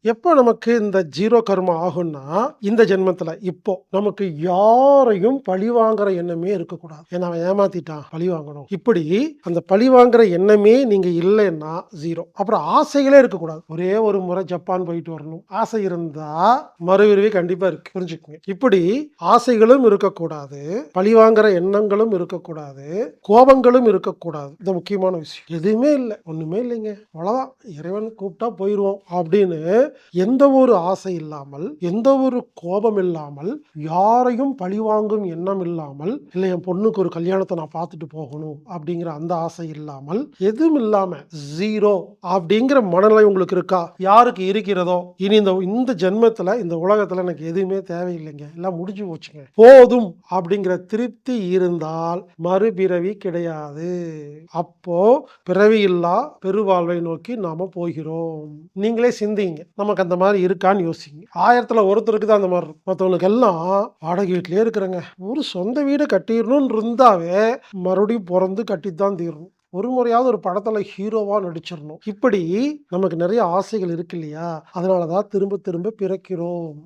எப்போ நமக்கு இந்த ஜீரோ கர்மா ஆகும்னா இந்த ஜென்மத்தில் இப்போ நமக்கு யாரையும் பழி வாங்குற எண்ணமே இருக்கக்கூடாது. ஏன்னா அவன் ஏமாத்திட்டான் பழி வாங்கணும். இப்படி அந்த பழி வாங்குற எண்ணமே நீங்கள் இல்லைன்னா ஜீரோ. அப்புறம் ஆசைகளே இருக்கக்கூடாது. ஒரே ஒரு முறை ஜப்பான் போயிட்டு வரணும். ஆசை இருந்தா மறுவிரிவே கண்டிப்பாக இருக்கு. புரிஞ்சுக்குங்க. இப்படி ஆசைகளும் இருக்கக்கூடாது. பழி வாங்குற எண்ணங்களும் இருக்கக்கூடாது. கோபங்களும் இருக்கக்கூடாது. இந்த முக்கியமான விஷயம். எதுவுமே இல்லை. ஒன்றுமே இல்லைங்க. அவ்வளோதான் இறைவன் கூப்பிட்டா போயிடுவோம் அப்படின்னு எந்த ஒரு ஆசை இல்லாமல் எந்த ஒரு கோபம் இல்லாமல் யாரையும் பழிவாங்கும் எண்ணம் இல்லாமல் இல்லை என் பொண்ணுக்கு ஒரு கல்யாணத்தை நான் பார்த்துட்டு போகணும் அப்படிங்கிற அந்த ஆசை இல்லாமல் எதுவும் இல்லாம ஜீரோ அப்படிங்கிற மனநிலை உங்களுக்கு இருக்கா? யாருக்கு இருக்கிறதோ? இனி இந்த இந்த ஜென்மத்துல இந்த உலகத்துல எனக்கு எதுவுமே தேவையில்லைங்க. எல்லாம் முடிஞ்சு போச்சுங்க. போதும் அப்படிங்கிற திருப்தி இருந்தால் மறுபிறவி கிடையாது. அப்போ பிறவி இல்லா பெருவாழ்வை நோக்கி நாம போகிறோம். நீங்களே சிந்திங்க. நமக்கு அந்த மாதிரி இருக்கான்னு யோசிங்க. ஆயிரத்தில் ஒருத்தருக்கு தான் அந்த மாதிரி இருக்கும். மற்றவங்களுக்கு எல்லாம் வாடகை வீட்டிலே இருக்கிறேங்க. ஒரு சொந்த வீடு கட்டிடணும்னு இருந்தாவே மறுபடியும் பிறந்து கட்டித்தான் தீரணும். ஒரு முறையாவது ஒரு படத்தில் ஹீரோவாக நடிச்சிடணும். இப்படி நமக்கு நிறைய ஆசைகள் இருக்கு இல்லையா? அதனாலதான் திரும்ப திரும்ப பிறக்கிறோம்.